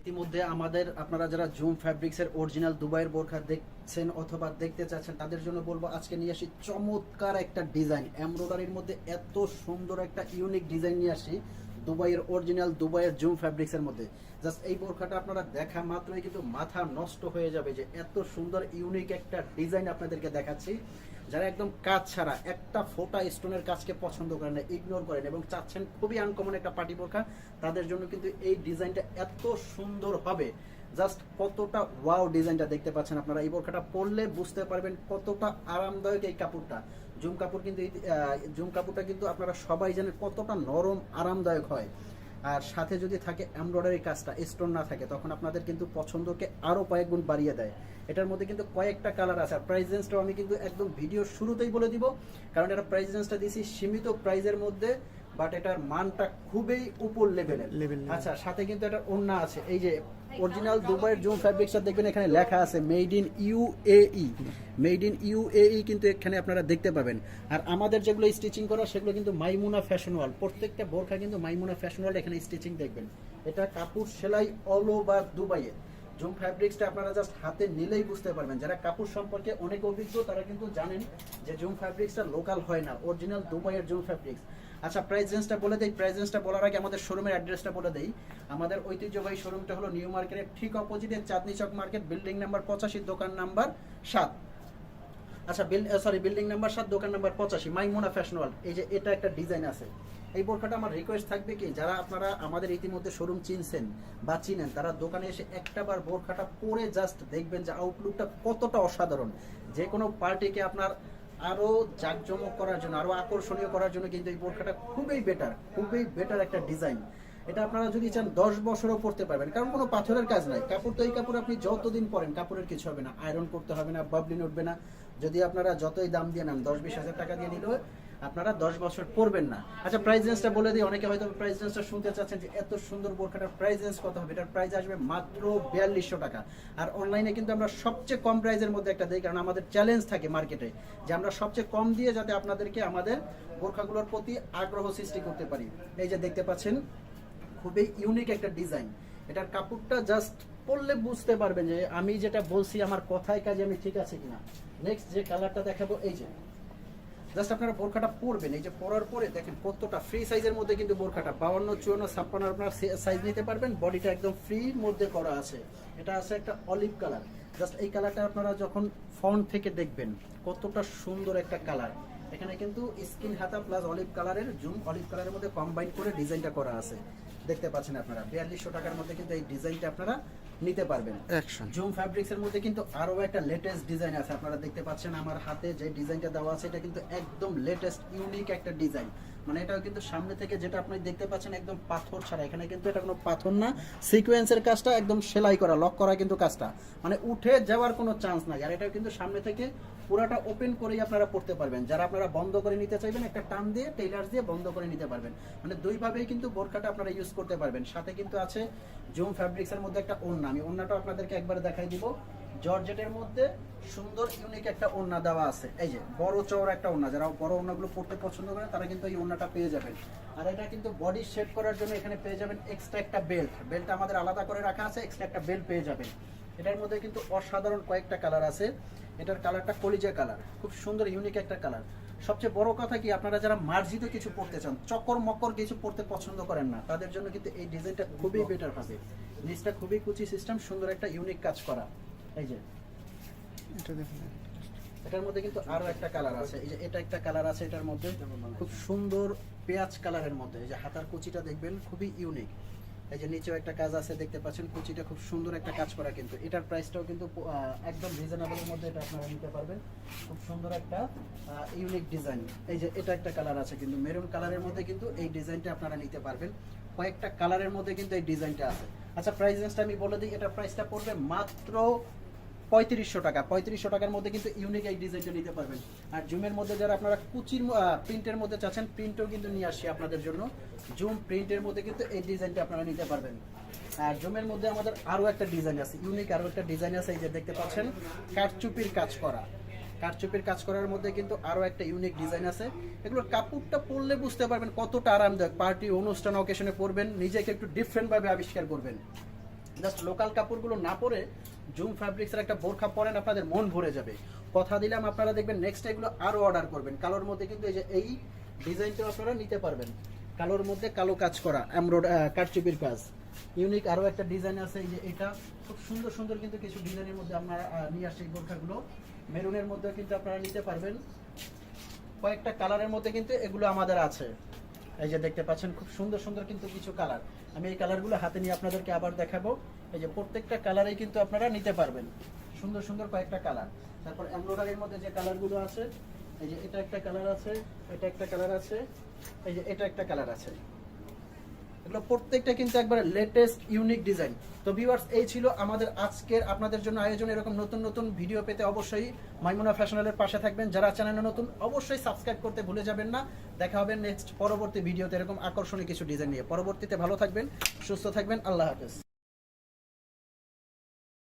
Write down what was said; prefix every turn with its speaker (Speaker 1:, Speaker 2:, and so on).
Speaker 1: ইতিমধ্যে আমাদের, আপনারা যারা জুম ফ্যাব্রিক্স এর অরিজিনাল দুবাইয়ের বোরখা দেখছেন অথবা দেখতে চাচ্ছেন, তাদের জন্য বলব আজকে নিয়ে আসি চমৎকার একটা ডিজাইন। এমব্রয়ডারির মধ্যে এত সুন্দর একটা ইউনিক ডিজাইন নিয়ে আসি দুবাইয়ের অরিজিনাল দুবাইয়ের জুম ফ্যাব্রিক্স এর মধ্যে। জাস্ট এই বোরখাটা আপনারা দেখা মাত্রই কিন্তু মাথা নষ্ট হয়ে যাবে যে এত সুন্দর ইউনিক একটা ডিজাইন আপনাদেরকে দেখাচ্ছি। যারা একদম কাজ ছাড়া একটা ফোটা স্টোনের কাজকে পছন্দ করেন না ইগনোর করেন এবং চাচ্ছেন খুবই আনকমন একটা পার্টি বোরখা, তাদের জন্য কিন্তু এই ডিজাইনটা এত সুন্দর হবে। জাস্ট কতটা ওয়াও ডিজাইনটা দেখতে পাচ্ছেন আপনারা। এই বোরখাটা পরলে বুঝতে পারবেন কতটা আরামদায়ক এই কাপড়টা। জুম কাপড় কিন্তু জুম কাপড়টা কিন্তু আপনারা সবাই জানেন কতটা নরম, আরামদায়ক হয়। আর সাথে যদি থাকে এমব্রয়ডারি কাজটা স্টোন না থাকে, তখন আপনাদের কিন্তু পছন্দকে আরও কয়েক গুণ বাড়িয়ে দেয়। এটার মধ্যে কিন্তু কয়েকটা কালার আছে। আর প্রাইস রেঞ্জটাও আমি কিন্তু একদম ভিডিও শুরুতেই বলে দিব। কারণ এটা প্রাইস রেঞ্জটা দিয়েছি সীমিত প্রাইজের মধ্যে। বাট এটার মানটা খুবই উপর লেভেলের. আচ্ছা সাথে কিন্তু এটা ওন্না আছে। এই যে অরিজিনাল দুবাইয়ের জুম ফ্যাব্রিক্সটা দেখবেন এখানে লেখা আছে made in UAE made in UAE কিন্তু এখানে আপনারা দেখতে পাবেন। আর আমাদের যেগুলো স্টিচিং করা সেগুলো কিন্তু মাইমুনা ফ্যাশন ওয়াল প্রত্যেকটা বোরখা কিন্তু মাইমুনা ফ্যাশন ওয়াল এখানে স্টিচিং দেখবেন। এটা কাপড় সেলাই অল ওভার দুবাইয়ের জুম ফ্যাব্রিক্সটা আপনারা জাস্ট হাতে নিলেই বুঝতে পারবেন। যারা কাপড় সম্পর্কে অনেক অভিজ্ঞ তারা কিন্তু জানেন যে জুম ফ্যাব্রিক্সটা লোকাল হয় না। অরিজিনাল দুবাইয়ের জুম ফ্যাব্রিক্স আচ্ছা প্রাইস রেঞ্জটা বলে দেই প্রাইস রেঞ্জটা বলার আগে আমাদের শোরুমের অ্যাড্রেসটা বলে দেই। আমাদের ঐতিহ্যবাহী শোরুমটা হলো নিউ মার্কেটের ঠিক অপোজিটে Chandni Chowk market building number পঁচাশি, দোকান নাম্বার সাত। আচ্ছা বিল সরি বিল্ডিং নাম্বার সাত, দোকান নাম্বার পঁচাশি, মাইমোনা ফ্যাশন ওয়ার্ল্ড এই যে এটা একটা ডিজাইন আছে। এই বোরখাটা আমার রিকোয়েস্ট থাকবে কি, যারা আপনারা আমাদের ইতিমধ্যে শোরুম চিনছেন বা চিনেন, তারা দোকানে এসে একটা বার বোরখাটা পরে জাস্ট দেখবেন যে আউটলুকটা কতটা অসাধারণ। যে কোনো পার্টিকে আপনার আরও জাঁকজমক করার জন্য, আরও আকর্ষণীয় করার জন্য কিন্তু এই বোরখাটা খুবই বেটার খুবই বেটার একটা ডিজাইন এটা আপনারা যদি চান দশ বছরও পড়তে পারবেন, কারণ কোনো পাথরের কাজ নাই। কাপড় তো এই কাপড় আপনি যতদিন পরেন, কাপড়ের কিছু হবে না। আয়রন করতে হবে না বাবলিন উঠবে না। যদি আপনারা যতই দাম দিয়ে নেন, দশ বিশ হাজার টাকা দিয়ে নিলেও আপনারা দশ বছর পরবেন না। আচ্ছা প্রাইস রেঞ্জটা বলে দিই। অনেকে হয়তো প্রাইস রেঞ্জটা শুনতে চাচ্ছেন যে এত সুন্দর বোরখাটার প্রাইস রেঞ্জ কত হবে? এটার প্রাইস আসবে মাত্র বিয়াল্লিশশো টাকা। আর অনলাইনে কিন্তু আমরা সবচেয়ে কম প্রাইসের মধ্যে একটা দিই, কারণ আমাদের চ্যালেঞ্জ থাকে মার্কেটে যে আমরা সবচেয়ে কম দিয়ে যাতে আপনাদেরকে আমাদের বোরখাগুলোর প্রতি আগ্রহ সৃষ্টি করতে পারি। এই যে দেখতে পাচ্ছেন, খুবই ইউনিক একটা ডিজাইন এটার কাপড়টা জাস্ট পড়লে বুঝতে পারবেন যে আমি যেটা বলছি, আমার কথায় কাজে আমি ঠিক আছে কিনা। নেক্সট যে কালারটা দেখাবো, এই যে। জাস্ট আপনারা বোরখাটা পরবেন। এই যে পরার পরে দেখেন কতটা ফ্রি সাইজের মধ্যে কিন্তু বোরখাটা। বাউন্ন, চুয়ান্ন, ছাপ্পান্ন আপনার সাইজ নিতে পারবেন। বডিটা একদম ফ্রির মধ্যে করা আছে। এটা আছে একটা অলিভ কালার জাস্ট এই কালারটা আপনারা যখন ফ্রন্ট থেকে দেখবেন, কতটা সুন্দর একটা কালার এখানে কিন্তু স্কিন হাতা প্লাস অলিভ কালারের জুম অলিভ কালারের মধ্যে কম্বাইন করে ডিজাইনটা করা আছে। দেখতে পাচ্ছেন আপনারা। বিয়াল্লিশশো টাকার মধ্যে কিন্তু এই ডিজাইনটা আপনারা নিতে পারবেন জুম ফ্যাব্রিক্স এর মধ্যে কিন্তু আরও একটা লেটেস্ট ডিজাইন আছে। আপনারা দেখতে পাচ্ছেন আমার হাতে যে ডিজাইনটা দেওয়া আছে এটা কিন্তু একদম লেটেস্ট ইউনিক একটা ডিজাইন মানে এটাও কিন্তু সামনে থেকে যেটা আপনি দেখতে পাচ্ছেন একদম পাথর ছাড়া। এখানে কিন্তু এটা কোনো পাথর না। সিকোয়েন্সের কাজটা একদম সেলাই করা, লক করা কিন্তু কাজটা। মানে উঠে যাওয়ার কোনো চান্স নাই। আর এটা কিন্তু সামনে থেকে পুরাটা ওপেন করেই আপনারা পড়তে পারবেন। যারা আপনারা বন্ধ করে নিতে চাইবেন, একটা টান দিয়ে টেইলার দিয়ে বন্ধ করে নিতে পারবেন। মানে দুইভাবেই কিন্তু বোরখাটা আপনারা ইউজ করতে পারবেন। সাথে কিন্তু আছে জুম ফ্যাব্রিক্সের মধ্যে একটা ওড়না। আমি ওড়নাটা আপনাদেরকে একবার দেখাই দিব। জর্জেটের মধ্যে সুন্দর ইউনিক একটা ওড়না দেওয়া আছে। এই যে, বড় চওড়া একটা ওড়না, যারা বড় ওড়নাগুলো পড়তে পছন্দ করে তারা কিন্তু এই ওড়নাটা পেয়ে যাবেন। আর এটা কিন্তু বডি শেপ করার জন্য এখানে পেয়ে যাবেন এক্সট্রা একটা বেল্ট বেল্ট আমাদের আলাদা করে রাখা আছে এক্সট্রা একটা বেল্ট পেয়ে যাবেন। এটার মধ্যে কিন্তু অসাধারণ কয়েকটা কালার আছে। এটার কালারটা কলিজা কালার খুব সুন্দর ইউনিক একটা কালার সবচেয়ে বড় কথা কি, আপনারা যারা মার্জিত কিছু পড়তে চান চক্কর মক্কর কিছু পড়তে পছন্দ করেন না, তাদের জন্য কিন্তু এই ডিজাইনটা খুবই বেটার হবে। নিচটা খুবই কুচি সিস্টেম সুন্দর একটা ইউনিক কাজ করা। এই যে।
Speaker 2: এটা দেখুন।
Speaker 1: এটার মধ্যে কিন্তু আরও একটা কালার আছে। এই যে এটা একটা কালার আছে এটার মধ্যে। খুব সুন্দর পেঁয়াজ কালারের মধ্যে। এই যে হাতার কুচিটা দেখবেন খুবই ইউনিক এই যে নিচেও একটা কাজ আছে দেখতে পাচ্ছেন কুচিটা খুব সুন্দর একটা কাজ করা কিন্তু। এটার প্রাইসটাও কিন্তু একদম রিজনেবলের মধ্যে এটা আপনারা নিতে পারবেন। খুব সুন্দর একটা ইউনিক ডিজাইন এই যে এটা একটা কালার আছে কিন্তু। মেরুন কালারের মধ্যে কিন্তু এই ডিজাইনটা আপনারা নিতে পারবেন। কয়েকটা কালারের মধ্যে কিন্তু এই ডিজাইনটা আছে। আচ্ছা প্রাইস রেঞ্জটা আমি বলে দিই। এটা প্রাইসটা পড়বে মাত্র পঁয়ত্রিশশো টাকা। পঁয়ত্রিশশো টাকার মধ্যে কিন্তু ইউনিক এই ডিজাইনটা নিতে পারবেন। আর জুমের মধ্যে যারা আপনারা কুচির প্রিন্টের মধ্যে চাচ্ছেন প্রিন্টও কিন্তু নিয়ে আসছি আপনাদের জন্য। জুম প্রিন্টের মধ্যে কিন্তু এই ডিজাইনটা আপনারা নিতে পারবেন। আর জুমের মধ্যে আমাদের আরও একটা ডিজাইন আছে ইউনিক আরও একটা ডিজাইন আছে, এই যে দেখতে পাচ্ছেন, কাঠচুপির কাজ করা। কাঠচুপির কাজ করার মধ্যে কিন্তু আরও একটা ইউনিক ডিজাইন আছে। এগুলোর কাপড়টা পরলে বুঝতে পারবেন কতটা আরামদায়ক। পার্টি অনুষ্ঠান অকেশনে পরবেন, নিজেকে একটু ডিফারেন্টভাবে আবিষ্কার করবেন। জাস্ট লোকাল কাপড়গুলো না পরে জুম ফ্যাব্রিক্সের একটা বোরখা পরেন, আপনাদের মন ভরে যাবে। কথা দিলাম, আপনারা দেখবেন নেক্সট এগুলো আরও অর্ডার করবেন। কালোর মধ্যে কিন্তু এই যে এই ডিজাইনটা আপনারা নিতে পারবেন। কালোর মধ্যে কালো কাজ করা, এমব্রয়েড কাটচুপির কাজ। ইউনিক আরও একটা ডিজাইন আছে, এই যে এটা। খুব সুন্দর সুন্দর কিন্তু কিছু ডিজাইনের মধ্যে আপনারা নিয়ে আসছি এই বোরখাগুলো। মেরুনের মধ্যে কিন্তু আপনারা নিতে পারবেন। কয়েকটা কালারের মধ্যে কিন্তু এগুলো আমাদের আছে। এই যে দেখতে পাচ্ছেন, খুব সুন্দর সুন্দর কিন্তু কিছু কালার আমি এই কালারগুলো হাতে নিয়ে আপনাদেরকে আবার দেখাবো। এই যে প্রত্যেকটা কালারেই কিন্তু আপনারা নিতে পারবেন। সুন্দর সুন্দর কয়েকটা কালার তারপর এমব্রয়ডারির মধ্যে যে কালারগুলো আছে, এই যে এটা একটা কালার আছে, এটা একটা কালার আছে, এই যে এটা একটা কালার আছে। এগুলো প্রত্যেকটা কিন্তু একবার লেটেস্ট ইউনিক ডিজাইন তো ভিউয়ার্স এই ছিল আমাদের আজকের আপনাদের জন্য আয়োজন। এরকম নতুন নতুন ভিডিও পেতে অবশ্যই মাইমুনা ফ্যাশনালের পাশে থাকবেন। যারা চ্যানেলে নতুন, অবশ্যই সাবস্ক্রাইব করতে ভুলে যাবেন না। দেখা হবে নেক্সট পরবর্তী ভিডিওতে এরকম আকর্ষণীয় কিছু ডিজাইন নিয়ে। পরবর্তীতে ভালো থাকবেন, সুস্থ থাকবেন। আল্লাহ হাফেজ।